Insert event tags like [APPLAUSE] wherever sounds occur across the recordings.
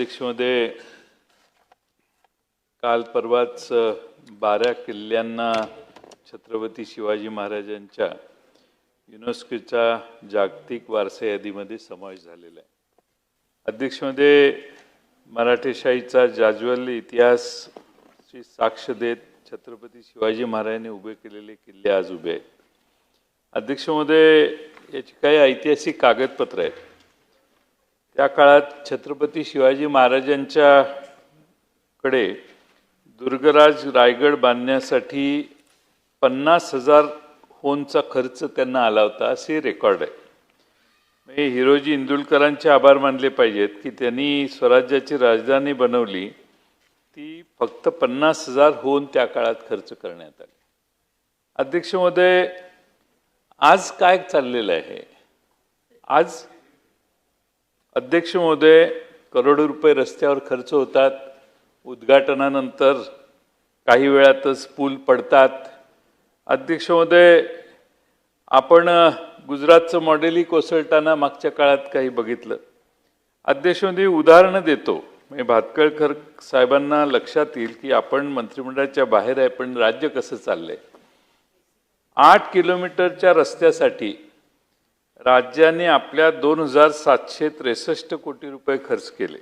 अध्यक्षमध्ये काल परवाच बारा किल्ल्यांना छत्रपती शिवाजी महाराजांच्या युनेस्कोच्या जागतिक वारसा यादीमध्ये समावेश झालेला आहे. अध्यक्षमध्ये मराठेशाहीचा जाज्वल इतिहासची साक्ष देत छत्रपती शिवाजी महाराजांनी उभे केलेले किल्ले आज उभे आहेत. अध्यक्षमध्ये याची काही ऐतिहासिक कागदपत्र आहेत. त्या काळात छत्रपती शिवाजी महाराजांच्या कडे दुर्गराज रायगड बांधण्यासाठी पन्नास हजार होनचा खर्च त्यांना आला होता असे रेकॉर्ड आहे. म्हणजे हिरोजी इंदुलकरांचे आभार मानले पाहिजेत की त्यांनी स्वराज्याची राजधानी बनवली. ती फक्त पन्नास हजार होऊन त्या काळात खर्च करण्यात आले. अध्यक्ष महोदय आज काय चाललेलं आहे? आज अध्यक्ष महोदय करोडो रुपये रस्त्यावर खर्च होतात. उद्घाटनानंतर काही वेळातच पूल पडतात. अध्यक्ष महोदय आपण गुजरातचं मॉडेलही कोसळताना मागच्या काळात काही बघितलं. अध्यक्ष महोदय उदाहरणं देतो. म्हणजे भातकळकर साहेबांना लक्षात येईल की आपण मंत्रिमंडळाच्या बाहेर आहे पण राज्य कसं चाललंय? आठ किलोमीटरच्या रस्त्यासाठी राज्याने आपल्या दोन हजार सातशे त्रेसष्ट कोटी रुपये खर्च केले.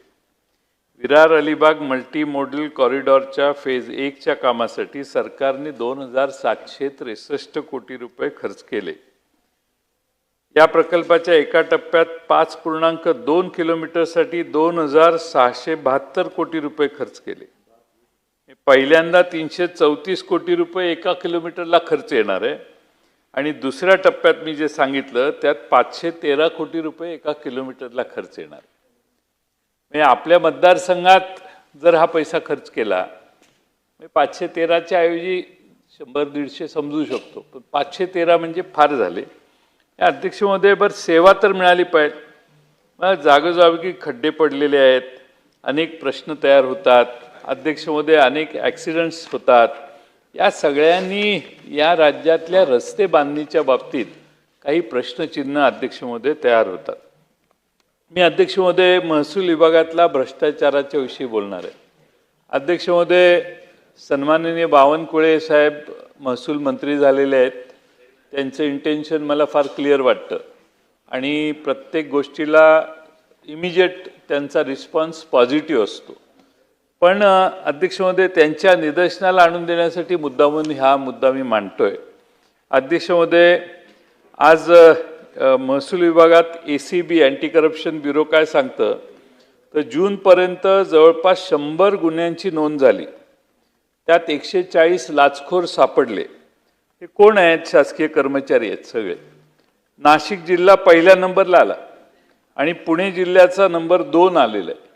विरार अलिबाग मल्टी मॉडेल कॉरिडॉरच्या फेज एकच्या कामासाठी सरकारने दोन हजार सातशे त्रेसष्ट कोटी रुपये खर्च केले. या प्रकल्पाच्या एका टप्प्यात पाच पूर्णांक दोन किलोमीटरसाठी दोन हजार सहाशे बहात्तर कोटी रुपये खर्च केले. पहिल्यांदा तीनशे चौतीस कोटी रुपये एका किलोमीटरला खर्च येणार आहे. आणि दुसऱ्या टप्प्यात मी जे सांगितलं त्यात पाचशे तेरा कोटी रुपये एका किलोमीटरला खर्च येणार. म्हणजे आपल्या मतदारसंघात जर हा पैसा खर्च केला पाचशे तेराच्या ऐवजी शंभर दीडशे समजू शकतो. पण पाचशे तेरा म्हणजे फार झाले. या अध्यक्षमध्ये बरं सेवा तर मिळाली पाहिजे. मग जागोजागी खड्डे पडलेले आहेत अनेक प्रश्न तयार होतात. अध्यक्षमध्ये अनेक ॲक्सिडेंट्स होतात. या सगळ्यांनी या राज्यातल्या रस्ते बांधणीच्या बाबतीत काही प्रश्नचिन्ह अध्यक्षमध्ये तयार होतात. मी अध्यक्षमध्ये महसूल विभागातला भ्रष्टाचाराच्या विषयी बोलणार आहे. अध्यक्षमध्ये सन्माननीय बावनकुळे साहेब महसूल मंत्री झालेले आहेत. त्यांचं इंटेन्शन मला फार क्लिअर वाटतं. आणि प्रत्येक गोष्टीला इमिजिएट त्यांचा रिस्पॉन्स पॉझिटिव्ह असतो. पण अध्यक्षमध्ये त्यांच्या निदर्शनाला आणून देण्यासाठी मुद्दा म्हणून हा मुद्दा मी मांडतोय. अध्यक्षमध्ये आज महसूल विभागात A C B anti corruption bureau काय सांगतं? तर जूनपर्यंत जवळपास शंभर गुन्ह्यांची नोंद झाली. त्यात एकशे चाळीस लाचखोर सापडले. हे कोण आहेत? शासकीय कर्मचारी आहेत सगळे. नाशिक जिल्हा पहिल्या नंबरला आला आणि पुणे जिल्ह्याचा नंबर दोन आलेला आहे.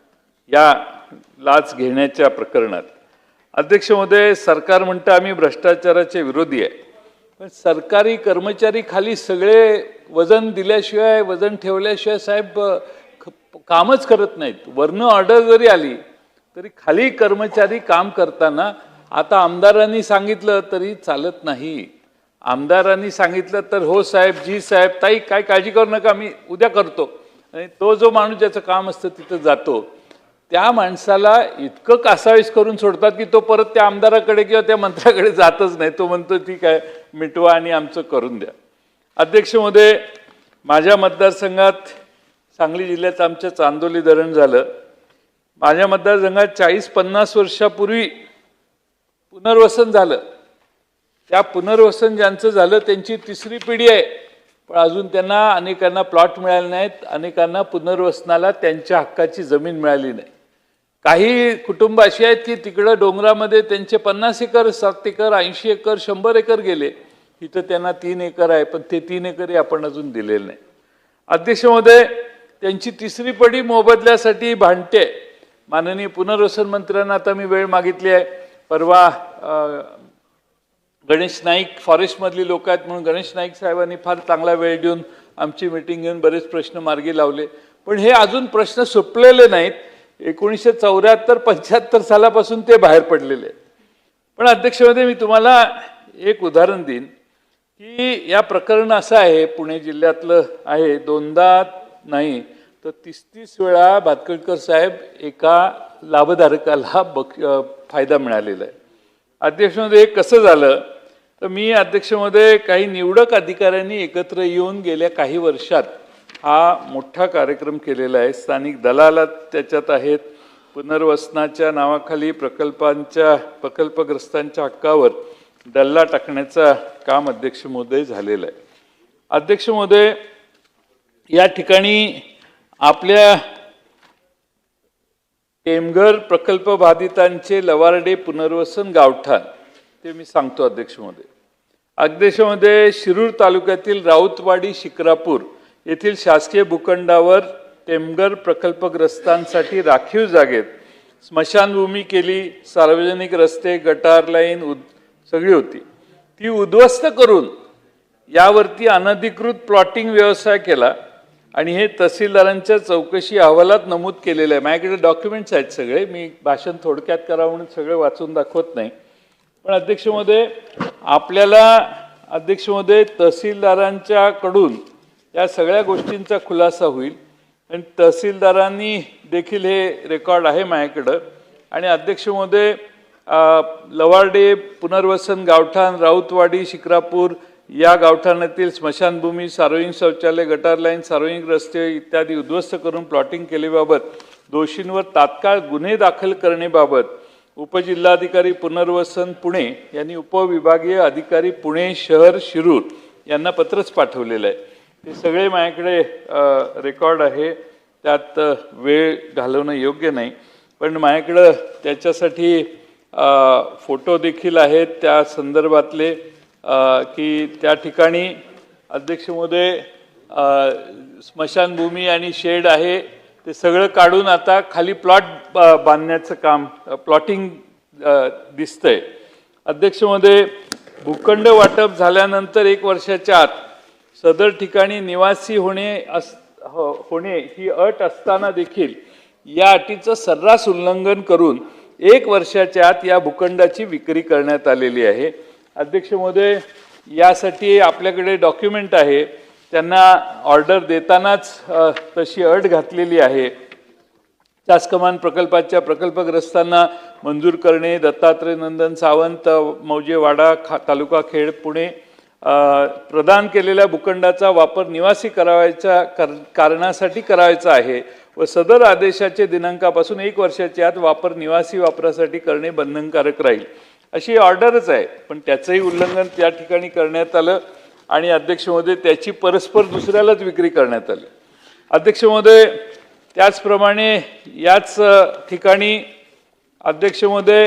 या लाच घेण्याच्या प्रकरणात. अध्यक्ष महोदय सरकार म्हणतं आम्ही भ्रष्टाचाराचे विरोधी आहे. पण सरकारी कर्मचारी खाली सगळे वजन दिल्याशिवाय वजन ठेवल्याशिवाय साहेब ख- कामच करत नाहीत. वरनं ऑर्डर जरी आली तरी खाली कर्मचारी काम करताना आता आमदारांनी सांगितलं तरी चालत नाही. आमदारांनी सांगितलं तर हो साहेब जी साहेब ताई काय काळजी करू नका मी उद्या करतो. आणि तो जो माणूस ज्याचं काम असतं तिथं जातो. त्या माणसाला इतकं कासावीस करून सोडतात की तो परत त्या आमदाराकडे किंवा त्या मंत्र्याकडे जातच नाही. तो म्हणतो ठीक आहे मिटवा आणि आमचं करून द्या. अध्यक्ष महोदय माझ्या मतदारसंघात सांगली जिल्ह्यात आमच्या चांदोली धरण झालं. माझ्या मतदारसंघात चाळीस पन्नास वर्षापूर्वी पुनर्वसन झालं. त्या पुनर्वसन ज्यांचं झालं त्यांची तिसरी पिढी आहे. पण अजून त्यांना अनेकांना प्लॉट मिळाले नाहीत. अनेकांना पुनर्वसनाला त्यांच्या हक्काची जमीन मिळाली नाही. काही कुटुंब अशी आहेत की तिकडं डोंगरामध्ये त्यांचे पन्नास एकर सात एकर ऐंशी एकर शंभर एकर गेले. इथं त्यांना तीन एकर आहे पण ते तीन एकरही आपण अजून दिलेले नाही. अध्यक्ष महोदय त्यांची तिसरी पडी मोबदल्यासाठी भांडते. माननीय पुनर्वसन मंत्र्यांना आता मी वेळ मागितली आहे. परवा गणेश नाईक फॉरेस्टमधली लोक आहेत म्हणून गणेश नाईक साहेबांनी फार चांगला वेळ देऊन आमची मिटिंग घेऊन बरेच प्रश्न मार्गी लावले. पण हे अजून प्रश्न सुटलेले नाहीत. एकोणीसशे चौऱ्याहत्तर पंच्याहत्तर सालापासून ते बाहेर पडलेले आहेत. पण अध्यक्षमध्ये मी तुम्हाला एक उदाहरण देईन की या प्रकरण असं आहे पुणे जिल्ह्यातलं आहे दोनदा नाही तर तीस तीस वेळा भातकळकर साहेब एका लाभधारकाला बक फायदा मिळालेला आहे. अध्यक्षमध्ये हे कसं झालं तर मी अध्यक्षमध्ये काही निवडक अधिकाऱ्यांनी एकत्र येऊन गेल्या काही वर्षात हा मोठा कार्यक्रम केलेला आहे. स्थानिक दलाला त्याच्यात आहेत. पुनर्वसनाच्या नावाखाली प्रकल्पांच्या प्रकल्पग्रस्तांच्या हक्कावर डल्ला टाकण्याचा काम अध्यक्ष महोदय झालेलं आहे. अध्यक्ष महोदय या ठिकाणी आपल्या टेमघर प्रकल्प बाधितांचे लवारडे पुनर्वसन गावठाण ते मी सांगतो अध्यक्ष महोदय. अध्यक्षमध्ये शिरूर तालुक्यातील राऊतवाडी शिक्रापूर येथील शासकीय भूखंडावर टेमगर प्रकल्पग्रस्तांसाठी राखीव जागेत स्मशानभूमी केली सार्वजनिक रस्ते गटार लाईन उद सगळी होती. ती उद्ध्वस्त करून यावरती अनधिकृत प्लॉटिंग व्यवसाय केला आणि हे तहसीलदारांच्या चौकशी अहवालात नमूद केलेलं आहे. माझ्याकडे डॉक्युमेंट्स आहेत सगळे. मी भाषण थोडक्यात करावं म्हणून सगळे वाचून दाखवत नाही. पण अध्यक्ष महोदय आपल्याला अध्यक्ष महोदय तहसीलदारांच्याकडून या सगळ्या गोष्टींचा खुलासा होईल. आणि तहसीलदारांनी देखील हे रेकॉर्ड आहे माझ्याकडं. आणि अध्यक्ष महोदय लवार्डे पुनर्वसन गावठाण राऊतवाडी शिक्रापूर या गावठाणातील स्मशानभूमी सार्वजनिक शौचालय गटार लाईन सार्वजनिक रस्ते इत्यादी उद्ध्वस्त करून प्लॉटिंग केल्याबाबत दोषींवर तात्काळ गुन्हे दाखल करण्याबाबत उपजिल्हाधिकारी पुनर्वसन पुणे यांनी उपविभागीय अधिकारी पुणे शहर शिरूर यांना पत्रच पाठवलेलं आहे. ते सगळे माझ्याकडे रेकॉर्ड आहे. त्यात वेळ घालवणं योग्य नाही. पण माझ्याकडं त्याच्यासाठी फोटो देखील आहेत त्या संदर्भातले की त्या ठिकाणी अध्यक्ष महोदय स्मशानभूमी आणि शेड आहे. ते सगळं काढून आता खाली प्लॉट बांधण्याचं काम प्लॉटिंग दिसतंय. अध्यक्षमध्ये भूखंड वाटप झाल्यानंतर एक वर्षाच्या आत सदर ठिकाणी निवासी होणे अस हो- होणे ही अट असताना देखील या अटीचं सर्रास उल्लंघन करून एक वर्षाच्या आत या भूखंडाची विक्री करण्यात आलेली आहे. अध्यक्ष महोदय यासाठी आपल्याकडे डॉक्युमेंट आहे. त्यांना ऑर्डर देतानाच तशी अट घातलेली आहे. चासकमान प्रकल्पाच्या प्रकल्पग्रस्तांना मंजूर करणे दत्तात्रय नंदन सावंत मौजेवाडा खा तालुका खेड पुणे प्रदान केलेल्या भूखंडाचा वापर निवासी करावायच्या कर कारणासाठी करायचा आहे व सदर आदेशाचे दिनांकापासून एक वर्षाच्या आत वापर निवासी वापरासाठी करणे बंधनकारक राहील. अशी ऑर्डरच आहे पण त्याचंही उल्लंघन त्या ठिकाणी करण्यात आलं आणि अध्यक्ष महोदय त्याची परस्पर दुसऱ्यालाच विक्री करण्यात आली. अध्यक्ष महोदय त्याचप्रमाणे याच ठिकाणी अध्यक्ष महोदय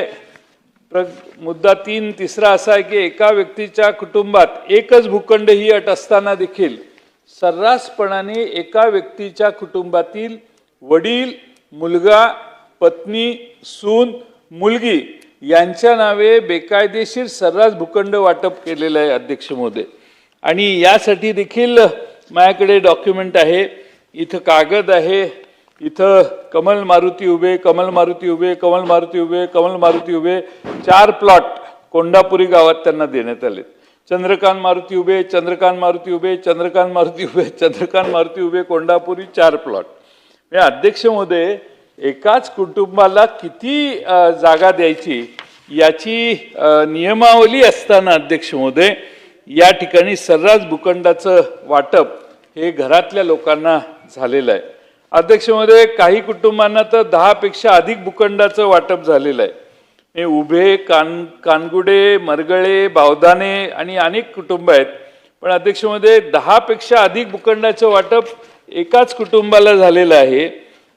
प्र मुद्दा तीन तिसरा असा आहे की एका व्यक्तीच्या कुटुंबात एकच भूखंड ही अट असताना देखील सर्रासपणाने एका व्यक्तीच्या कुटुंबातील वडील मुलगा पत्नी सून मुलगी यांच्या नावे बेकायदेशीर सर्रास भूखंड वाटप केलेलं आहे अध्यक्ष महोदय. आणि यासाठी देखील माझ्याकडे डॉक्युमेंट आहे इथं कागद आहे इथं कमल मारुती उभे कमल मारुती उभे कमल मारुती उभे कमल मारुती उभे. चार प्लॉट कोंडापुरी गावात त्यांना देण्यात आले. चंद्रकांत मारुती उभे चंद्रकांत मारुती उभे चंद्रकांत मारुती उभे चंद्रकांत मारुती उभे कोंडापुरी चार प्लॉट म्हणजे अध्यक्ष महोदय एकाच कुटुंबाला किती जागा द्यायची याची नियमावली असताना अध्यक्ष महोदय या ठिकाणी सर्रास भूखंडाचं वाटप हे घरातल्या लोकांना झालेलं आहे. अध्यक्षमध्ये काही कुटुंबांना तर दहापेक्षा अधिक भूखंडाचं वाटप झालेलं आहे. हे उभे कान कानगुडे मरगळे बावदाने आणि अनेक कुटुंब आहेत. पण अध्यक्षमध्ये दहापेक्षा अधिक भूखंडाचं वाटप एकाच कुटुंबाला झालेलं आहे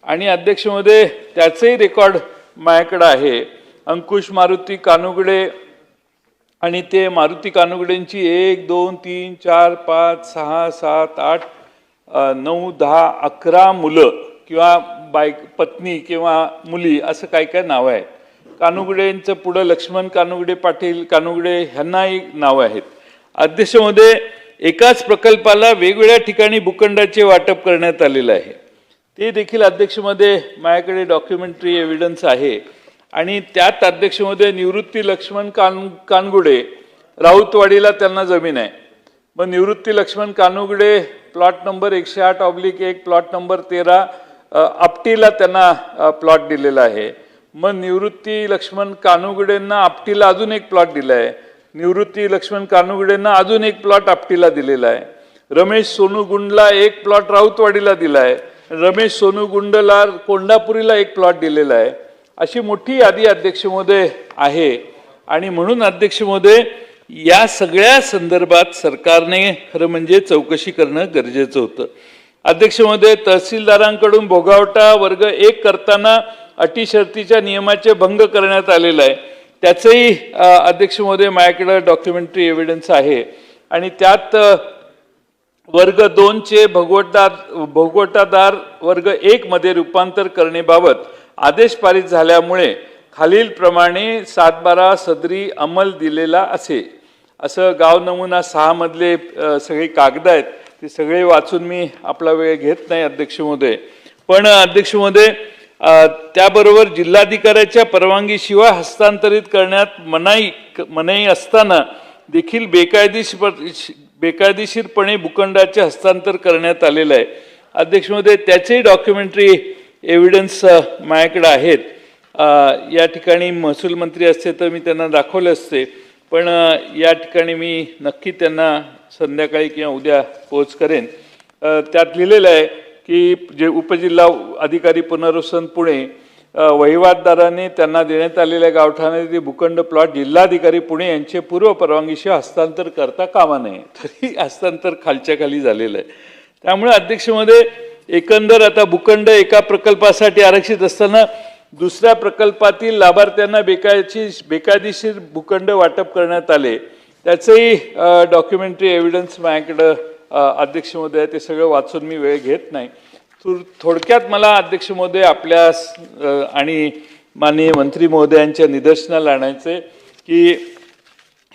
आणि अध्यक्षमध्ये त्याचंही रेकॉर्ड माझ्याकडं आहे. अंकुश मारुती कानुगडे आणि ते मारुती कानुगडेंची एक दोन तीन चार पाच सहा सात आठ नऊ दहा अकरा मुलं किंवा बायक पत्नी किंवा मुली असं काय काय नावं आहेत कानुगडेंचं पुढं लक्ष्मण कानुगडे पाटील कानुगडे ह्यांनाही नावं आहेत. अध्यक्षमध्ये एकाच प्रकल्पाला वेगवेगळ्या ठिकाणी भूखंडाचे वाटप करण्यात आलेलं आहे. ते देखील अध्यक्षमध्ये माझ्याकडे डॉक्युमेंटरी एव्हिडन्स आहे. आणि त्यात अध्यक्षमध्ये निवृत्ती लक्ष्मण कान कानगुडे राऊतवाडीला त्यांना जमीन आहे. मग निवृत्ती लक्ष्मण कानुगडे प्लॉट नंबर एकशे आठ ऑब्लिक एक प्लॉट नंबर तेरा आपटीला त्यांना प्लॉट दिलेला आहे. मग निवृत्ती लक्ष्मण कानुगडेंना आपटीला अजून एक प्लॉट दिला आहे निवृत्ती लक्ष्मण कानुगडेंना अजून एक प्लॉट आपटीला दिलेला आहे. रमेश सोनूगुंडला एक प्लॉट राऊतवाडीला दिला आहे रमेश सोनूगुंडला कोंडापुरीला एक प्लॉट दिलेला आहे. अशी मोठी यादी अध्यक्ष महोदय आहे. आणि म्हणून अध्यक्ष महोदय या सगळ्या संदर्भात सरकारने खरं म्हणजे चौकशी करणं गरजेचं होतं. अध्यक्ष महोदय तहसीलदारांकडून भोगावटा वर्ग एक करताना अटी शर्तीच्या नियमाचे भंग करण्यात आलेला आहे. त्याचंही अध्यक्षमध्ये अध्यक्ष महोदय डॉक्युमेंटरी एव्हिडन्स आहे. आणि त्यात वर्ग दोनचे भोगवटादार भोगवटादार वर्ग एकमध्ये रूपांतर करणेबाबत आदेश पारित झाल्यामुळे खालीलप्रमाणे सातबारा सदरी अंमल दिलेला असे. असं गाव नमुना सहा मधले सगळे कागद आहेत ते सगळे वाचून मी आपला वेळ घेत नाही अध्यक्ष महोदय. पण अध्यक्ष महोदय त्याबरोबर जिल्हाधिकाऱ्याच्या परवानगीशिवाय हस्तांतरित करण्यात मनाई मनाई असताना देखील बेकायदेशीर बेकायदेशीरपणे भूखंडाचे हस्तांतर करण्यात आलेलं आहे. अध्यक्ष महोदय त्याचेही डॉक्युमेंटरी एव्हिडन्स माझ्याकडे आहेत. या ठिकाणी महसूल मंत्री असते तर मी त्यांना दाखवले असते. पण या ठिकाणी मी नक्की त्यांना संध्याकाळी किंवा उद्या पोच करेन. त्यात लिहिलेलं आहे की जे उपजिल्हा अधिकारी पुनर्वसन पुणे वहिवाटदाराने त्यांना देण्यात आलेल्या गावठाणातील भूखंड प्लॉट जिल्हाधिकारी पुणे यांचे पूर्व परवानगीशिवाय हस्तांतर करता कामा नये. तरी हस्तांतर खालच्या खाली झालेलं आहे. त्यामुळे अध्यक्षमध्ये एकंदर आता भूखंड एका प्रकल्पासाठी आरक्षित असताना दुसऱ्या प्रकल्पातील लाभार्थ्यांना बेकायची बेकायदेशीर भूखंड वाटप करण्यात आले. त्याचंही डॉक्युमेंटरी एव्हिडन्स माझ्याकडं अध्यक्ष महोदय ते सगळं वाचून मी वेळ घेत नाही. तर थोडक्यात मला अध्यक्ष महोदय आपल्या आणि माननीय मंत्री महोदयांच्या निदर्शनाला आणायचे की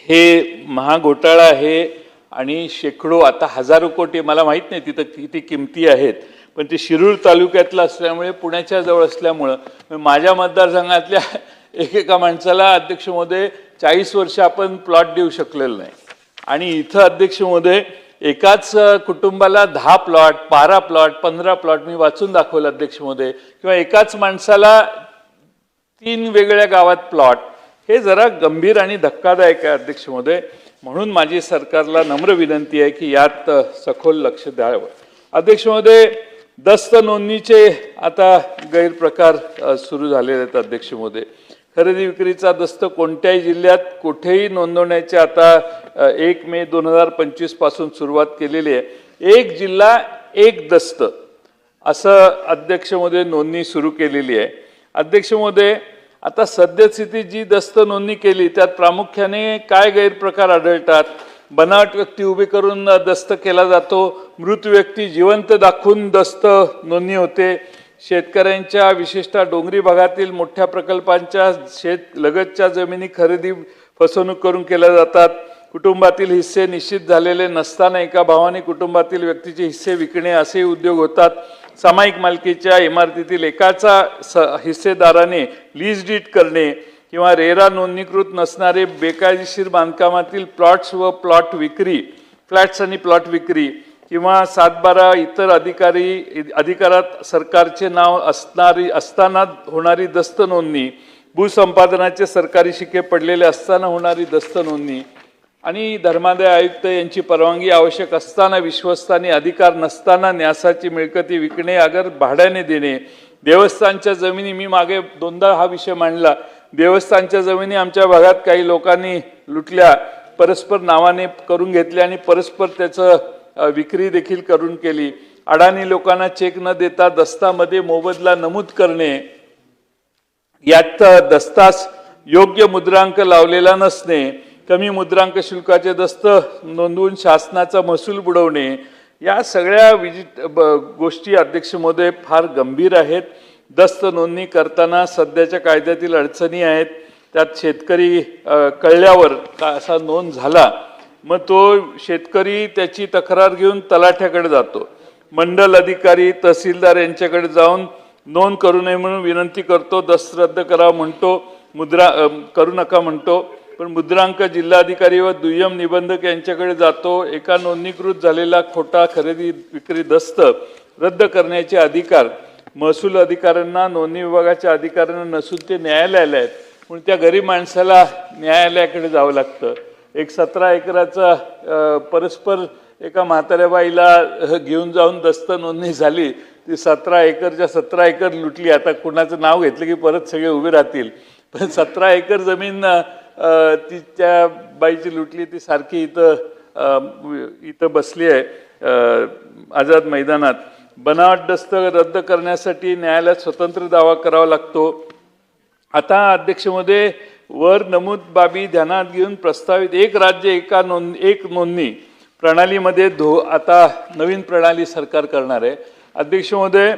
हे महाघोटाळा आहे आणि शेकडो आता हजारो कोटी मला माहीत नाही तिथं किती किमती आहेत. पण ते शिरूर तालुक्यातलं असल्यामुळे पुण्याच्या जवळ असल्यामुळं माझ्या मतदारसंघातल्या [LAUGHS] एकेका माणसाला अध्यक्ष महोदय चाळीस वर्ष आपण प्लॉट देऊ शकलेलं नाही. आणि इथं अध्यक्ष महोदय एकाच कुटुंबाला दहा प्लॉट बारा प्लॉट पंधरा प्लॉट मी वाचून दाखवलं अध्यक्ष महोदय. किंवा एकाच माणसाला तीन वेगळ्या गावात प्लॉट हे जरा गंभीर आणि धक्कादायक आहे अध्यक्ष महोदय. म्हणून माझी सरकारला नम्र विनंती आहे की यात सखोल लक्ष द्यावं. अध्यक्ष महोदय दस्त नोंदणीचे आता गैरप्रकार सुरू झालेले आहेत अध्यक्ष खरेदी विक्रीचा दस्त कोणत्याही जिल्ह्यात कुठेही नोंदवण्याचे आता एक मे दोन हजार पंचवीसपासून सुरुवात केलेली आहे. एक जिल्हा एक दस्त असं अध्यक्षमध्ये नोंदणी सुरू केलेली आहे. अध्यक्षमध्ये आता सद्यस्थिती जी दस्त नोंदणी केली त्यात प्रामुख्याने काय गैरप्रकार आढळतात? बनावट व्यक्ती उभी करून दस्त केला जातो. मृत व्यक्ती जिवंत दाखवून दस्त नोंदणी होते. शेतकऱ्यांच्या विशेषतः डोंगरी भागातील मोठ्या प्रकल्पांच्या शेत लगतच्या जमिनी खरेदी फसवणूक करून केल्या जातात. कुटुंबातील हिस्से निश्चित झालेले नसताना एका भावाने कुटुंबातील व्यक्तीचे हिस्से विकणे असे उद्योग होतात. सामायिक मालकीच्या इमारतीतील एकाचा स हिस्सेदाराने लीज डीट करणे. किंवा रेरा नोंदणीकृत नसणारे बेकायदेशीर बांधकामातील प्लॉट्स व प्लॉट विक्री फ्लॅट्स आणि प्लॉट विक्री किंवा सातबारा इतर अधिकारी अधिकारात सरकारचे नाव असणारी असताना होणारी दस्त नोंदणी भूसंपादनाचे सरकारी शिक्के पडलेले असताना होणारी दस्त नोंदणी आणि धर्मादाय आयुक्त यांची परवानगी आवश्यक असताना विश्वस्तानी अधिकार नसताना न्यासाची मिळकती विकणे अगर भाड्याने देणे देवस्थानच्या जमिनी मी मागे दोनदा हा विषय मांडला देवस्थानच्या जमिनी आमच्या भागात काही लोकांनी लुटल्या परस्पर नावाने करून घेतल्या आणि परस्पर त्याचं विक्री देखील करून केली. अडाणी लोकांना चेक न देता दस्तामध्ये मोबदला नमूद करणे यात दस्तास योग्य मुद्रांक लावलेला नसणे कमी मुद्रांक शुल्काचे दस्त नोंदवून शासनाचा महसूल बुडवणे या सगळ्या विजिट गोष्टी अध्यक्ष महोदय फार गंभीर आहेत. दस्त नोंदणी करताना सध्याच्या कायद्यातील अडचणी आहेत. त्यात शेतकरी कळल्यावर का असा नोंद झाला मग तो शेतकरी त्याची तक्रार घेऊन तलाठ्याकडे जातो. मंडल अधिकारी तहसीलदार यांच्याकडे जाऊन नोंद करू नये म्हणून विनंती करतो दस्त रद्द करा म्हणतो मुद्रा करू नका म्हणतो. पण मुद्रांक जिल्हाधिकारी व दुय्यम निबंधक यांच्याकडे जातो. एका नोंदणीकृत झालेला खोटा खरेदी विक्री दस्त रद्द करण्याचे अधिकार महसूल अधिकाऱ्यांना नोंदणी विभागाच्या अधिकाऱ्यांना नसून ते न्यायालयाला आहेत. म्हणून त्या गरीब माणसाला न्यायालयाकडे जावं लागतं. एक सतरा एकराचा परस्पर एका म्हाताऱ्या बाईला घेऊन जाऊन दस्त नोंदणी झाली ती सतरा एकरच्या सतरा एकर लुटली. आता कुणाचं नाव घेतलं की परत सगळे उभे राहतील. पण सतरा एकर जमीन ती त्या बाईची लुटली ती सारखी इथं इथं बसली आहे आझाद मैदानात. बनावट दस्त रद्द करण्यासाठी न्यायालयात स्वतंत्र दावा करावा लागतो. आता अध्यक्षमध्ये वर नमूद बाबी ध्यानात घेऊन प्रस्तावित एक राज्य एका नोंद एक नोंदणी प्रणालीमध्ये धो आता नवीन प्रणाली सरकार करणार आहे. अध्यक्षमध्ये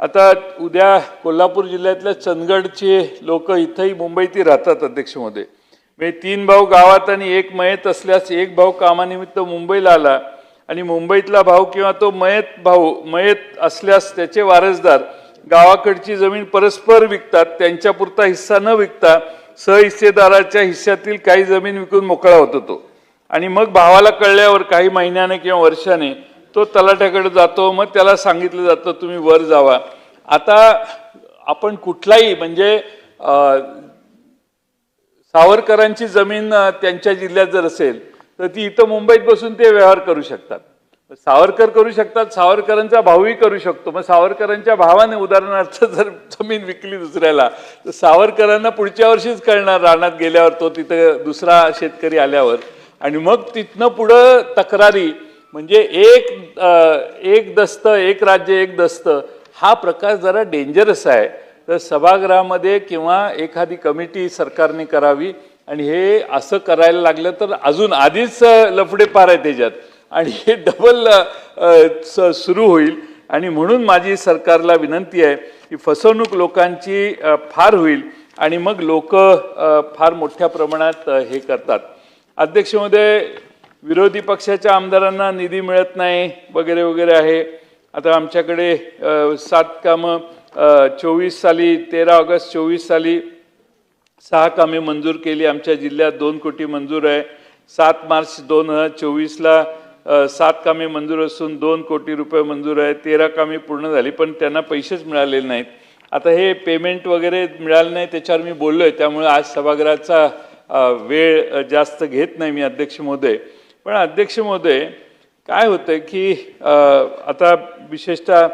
आता उद्या कोल्हापूर जिल्ह्यातल्या चंदगडचे लोक इथंही मुंबईतही राहतात अध्यक्षमध्ये. म्हणजे तीन भाऊ गावात आणि एक मयत असल्यास एक भाऊ कामानिमित्त मुंबईला आला. आणि मुंबईतला भाऊ किंवा तो मयत भाऊ मयत असल्यास त्याचे वारसदार गावाकडची जमीन परस्पर विकतात त्यांच्यापुरता हिस्सा न विकता सहहिस्सेदाराच्या हिस्स्यातील काही जमीन विकून मोकळा होत होतो आणि मग भावाला कळल्यावर काही महिन्याने किंवा वर्षाने तो तलाट्याकडे जातो मग त्याला सांगितलं जातं तुम्ही वर जावा. आता आपण कुठलाही म्हणजे सावरकरांची जमीन त्यांच्या जिल्ह्यात जर असेल तर ती इथं मुंबईत बसून ते व्यवहार करू शकतात. सावरकर करू शकतात सावरकरांचा भाऊही करू शकतो. मग सावरकरांच्या भावाने उदाहरणार्थ [LAUGHS] जर जमीन विकली दुसऱ्याला तर सावरकरांना पुढच्या वर्षीच कळणार रानात गेल्यावर तो तिथं दुसरा शेतकरी आल्यावर. आणि मग तिथनं पुढं तक्रारी म्हणजे एक अ, एक दस्त एक राज्य एक दस्त हा प्रकार जरा डेंजरस आहे. तर सभागृहामध्ये किंवा एखादी कमिटी सरकारने करावी. आणि हे असं करायला लागलं तर अजून आधीच लफडे पार आहे त्याच्यात. आणि हे डबल सुरू होईल. आणि म्हणून माझी सरकारला विनंती आहे की फसवणूक लोकांची फार होईल आणि मग लोक फार मोठ्या प्रमाणात हे करतात. अध्यक्षमध्ये विरोधी पक्षाच्या आमदारांना निधी मिळत नाही वगैरे वगैरे आहे. आता आमच्याकडे सात कामं चोवीस साली तेरा ऑगस्ट चोवीस साली सहा कामे मंजूर केली. आमच्या जिल्ह्यात दोन कोटी मंजूर आहे. सात मार्च दोन हजार चोवीसला सात कामे मंजूर असून दोन कोटी रुपये मंजूर आहे तेरा कामे पूर्ण झाली पण त्यांना पैसेच मिळालेले नाहीत. आता हे पेमेंट वगैरे मिळालं नाही त्याच्यावर मी बोललो आहे त्यामुळे आज सभागृहाचा वेळ जास्त घेत नाही मी अध्यक्ष महोदय. पण अध्यक्ष महोदय काय होतं की आता विशेषतः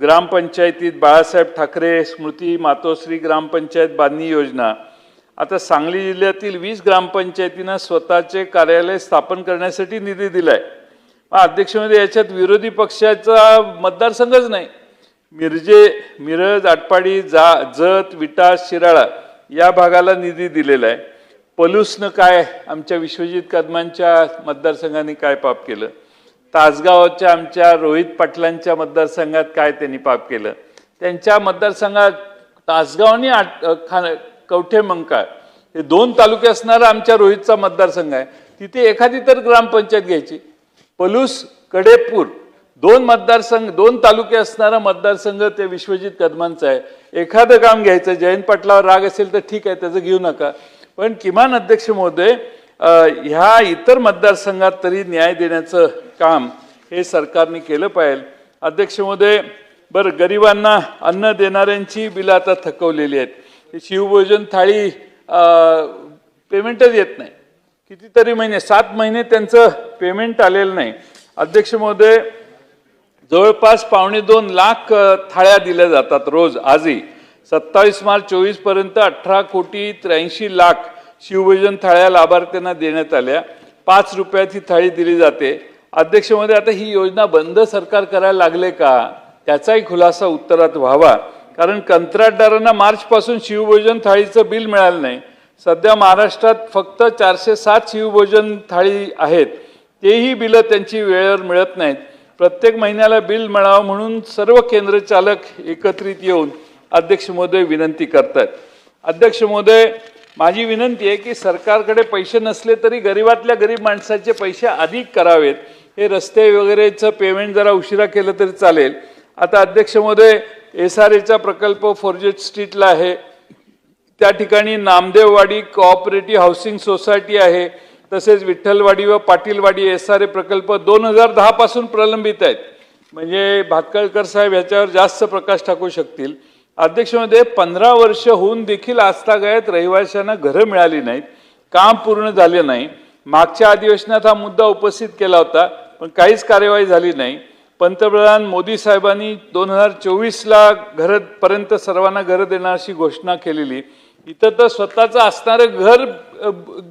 ग्रामपंचायतीत बाळासाहेब ठाकरे स्मृती मातोश्री ग्रामपंचायत बांधणी योजना. आता सांगली जिल्ह्यातील वीस ग्रामपंचायतींना स्वतःचे कार्यालय स्थापन करण्यासाठी निधी दिलाय. आहे अध्यक्षमध्ये याच्यात विरोधी पक्षाचा मतदारसंघच नाही. मिरजे मिरज आटपाडी जा जत विटा शिराळा या भागाला निधी दिलेला आहे. पलूसनं काय आमच्या विश्वजित कदमांच्या मतदारसंघाने काय पाप केलं? तासगावच्या आमच्या रोहित पाटलांच्या मतदारसंघात काय त्यांनी पाप केलं? त्यांच्या मतदारसंघात तासगाव आणि खा कवठे मंका हे दोन तालुके असणारा आमच्या रोहितचा मतदारसंघ आहे. तिथे एखादी तर ग्रामपंचायत घ्यायची. पलूस कडेपूर दोन मतदारसंघ दोन तालुके असणारा मतदारसंघ ते विश्वजित कदमांचा आहे. एखादं काम घ्यायचं जयंत पाटलावर राग असेल तर ठीक आहे त्याचं घेऊ नका. पण किमान अध्यक्ष महोदय ह्या इतर मतदारसंघात तरी न्याय देण्याचं काम हे सरकारने केलं पाहिजे. अध्यक्ष महोदय बरं गरिबांना अन्न देणाऱ्यांची बिलं आता थकवलेली आहेत. शिवभोजन थाळी पेमेंटच येत नाही. कितीतरी महिने सात महिने त्यांचं पेमेंट आलेलं नाही. अध्यक्ष महोदय जवळपास पावणे दोन लाख थाळ्या दिल्या जातात रोज आजही. सत्तावीस मार्च चोवीसपर्यंत अठरा कोटी त्र्याऐंशी लाख शिवभोजन थाळ्या लाभार्थ्यांना देण्यात आल्या. पाच रुपयात ही थाळी दिली जाते. अध्यक्षमध्ये आता ही योजना बंद सरकार करायला लागले का? त्याचाही खुलासा उत्तरात व्हावा. कारण कंत्राटदारांना मार्चपासून शिवभोजन थाळीचं बिल मिळालं नाही. सध्या महाराष्ट्रात फक्त चारशे सात शिवभोजन थाळी आहेत. तेही बिलं त्यांची वेळेवर मिळत नाहीत. प्रत्येक महिन्याला बिल मिळावं म्हणून सर्व केंद्र चालक एकत्रित येऊन अध्यक्ष महोदय विनंती करतात. अध्यक्ष महोदय माझी विनंती आहे की सरकारकडे पैसे नसले तरी गरीबातल्या गरीब माणसाचे पैसे अधिक करावेत. हे रस्ते वगैरेचं पेमेंट जरा उशिरा केलं तरी चालेल. आता अध्यक्ष महोदय एस आर एचा प्रकल्प फोरजेट स्ट्रीटला आहे. त्या ठिकाणी नामदेववाडी कोऑपरेटिव्ह हाऊसिंग सोसायटी आहे. तसेच विठ्ठलवाडी व पाटीलवाडी एस आर ए प्रकल्प दोन हजार दहापासून प्रलंबित आहेत. म्हणजे भातकळकर साहेब याच्यावर जास्त प्रकाश टाकू शकतील. अध्यक्षमध्ये पंधरा वर्ष होऊन देखील आजतागायत रहिवाशांना घरं मिळाली नाहीत काम पूर्ण झाले नाही. मागच्या अधिवेशनात हा मुद्दा उपस्थित केला होता पण काहीच कार्यवाही झाली नाही. पंतप्रधान मोदी साहेबांनी दोन हजार चोवीसला घरपर्यंत सर्वांना घरं देणार अशी घोषणा केलेली. इथं तर स्वतःचं असणारं घर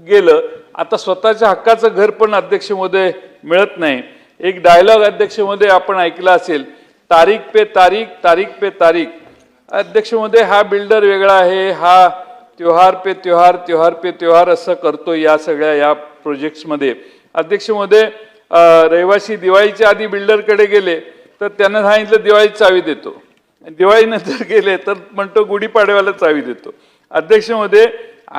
गेलं आता स्वतःच्या हक्काचं घर पण अध्यक्षमध्ये मिळत नाही. एक डायलॉग अध्यक्षमध्ये आपण ऐकला असेल तारीख पे तारीख तारीख पे तारीख. अध्यक्षमध्ये हा बिल्डर वेगळा आहे हा त्योहार पे त्योहार त्योहार पे त्योहार असं करतो या सगळ्या या प्रोजेक्ट्समध्ये. अध्यक्षमध्ये रहिवासी दिवाळीच्या आधी बिल्डरकडे गेले तर त्यांना सांगितलं दिवाळी चावी देतो. दिवाळीनंतर [LAUGHS] गेले तर म्हणतो गुढीपाडव्याला चावी देतो. अध्यक्षमध्ये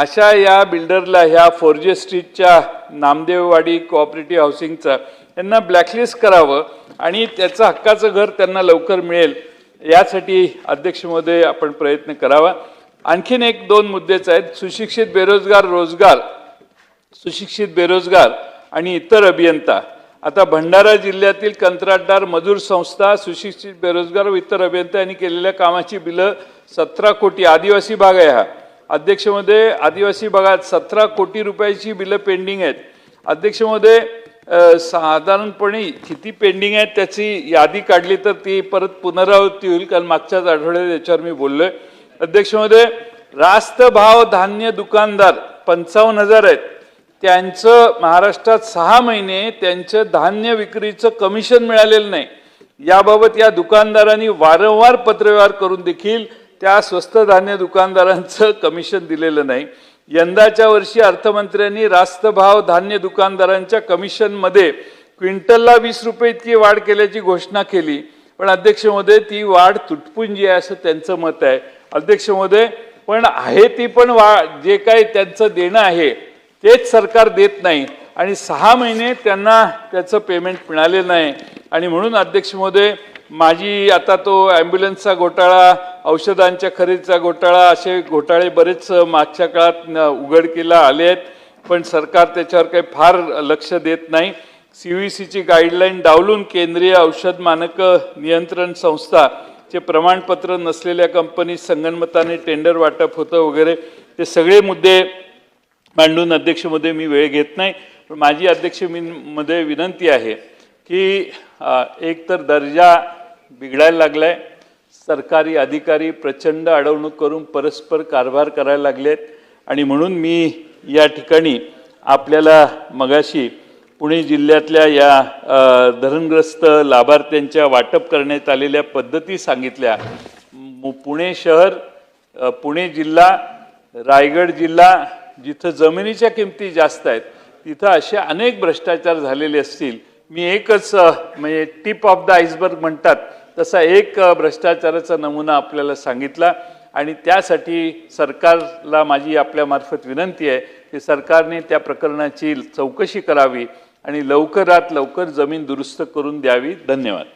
अशा या बिल्डरला ह्या फोरजे स्ट्रीटच्या नामदेववाडी कोऑपरेटिव्ह हाऊसिंगचा यांना ब्लॅकलिस्ट करावं आणि त्याचं हक्काचं घर त्यांना लवकर मिळेल. यासाठी अध्यक्षमध्ये आपण प्रयत्न करावा. आणखीन एक दोन मुद्देच आहेत. सुशिक्षित बेरोजगार रोजगार सुशिक्षित बेरोजगार आणि इतर अभियंता. आता भंडारा जिल्ह्यातील कंत्राटदार मजूर संस्था सुशिक्षित बेरोजगार व इतर अभियंता यांनी केलेल्या कामाची बिलं सतरा कोटी. आदिवासी भाग आहे हा. अध्यक्षमध्ये आदिवासी भागात सतरा कोटी रुपयाची बिलं पेंडिंग आहेत. अध्यक्षमध्ये साधारणपणे किती पेंडिंग आहेत त्याची यादी काढली तर ती परत पुनरावृत्ती होईल कारण मागच्याच आठवड्यात याच्यावर मी बोललोय. अध्यक्षमध्ये रास्त भाव धान्य दुकानदार पंचावन्न हजार आहेत. त्यांचं महाराष्ट्रात सहा महिने त्यांचं धान्य विक्रीचं कमिशन मिळालेलं नाही. याबाबत या दुकानदारांनी वारंवार पत्रव्यवहार करून देखील त्या स्वस्त धान्य दुकानदारांचं कमिशन दिलेलं नाही. यंदाच्या वर्षी अर्थमंत्र्यांनी रास्त भाव धान्य दुकानदारांच्या कमिशनमध्ये क्विंटलला वीस रुपये इतकी वाढ केल्याची घोषणा केली. पण अध्यक्षमध्ये ती वाढ तुटपुंजी आहे असं त्यांचं मत आहे. अध्यक्षमध्ये पण आहे ती पण वा जे काही त्यांचं देणं आहे तेच सरकार देत नाही. आणि सहा महिने त्यांना त्याचं पेमेंट मिळालेलं नाही. आणि म्हणून अध्यक्ष महोदय माझी आता तो ॲम्ब्युलन्सचा घोटाळा औषधांच्या खरेदीचा घोटाळा असे घोटाळे बरेच मागच्या काळात उघडकीला आले आहेत. पण सरकार त्याच्यावर काही फार लक्ष देत नाही. सी व्ही सीची गाईडलाईन डावलून केंद्रीय औषध मानक नियंत्रण संस्था चे प्रमाणपत्र नसलेल्या कंपनी संगणमताने टेंडर वाटप होतं वगैरे ते सगळे मुद्दे मांडून अध्यक्षमध्ये मी वेळ घेत नाही. पण माझी अध्यक्ष मी मध्ये विनंती आहे की एक तर दर्जा बिघडायला लागलाय. सरकारी अधिकारी प्रचंड अडवणूक करून परस्पर कारभार करायला लागलेत. आणि म्हणून मी या ठिकाणी आपल्याला मगाशी पुणे जिल्ह्यातल्या या धरणग्रस्त लाभार्थ्यांच्या वाटप करण्यात आलेल्या पद्धती सांगितल्या. मु- पुणे शहर पुणे जिल्हा रायगड जिल्हा जिथं जमिनीच्या किमती जास्त आहेत तिथं असे अनेक भ्रष्टाचार झालेले असतील मी एकच म्हणजे टिप ऑफ द आईसबर्ग म्हणतात तसा एक भ्रष्टाचाराचा नमुना आपल्याला सांगितला आणि त्यासाठी सरकारला माझी आपल्यामार्फत विनंती आहे की सरकारने त्या प्रकरणाची चौकशी करावी आणि लवकरात लवकर जमीन दुरुस्त करून द्यावी. धन्यवाद.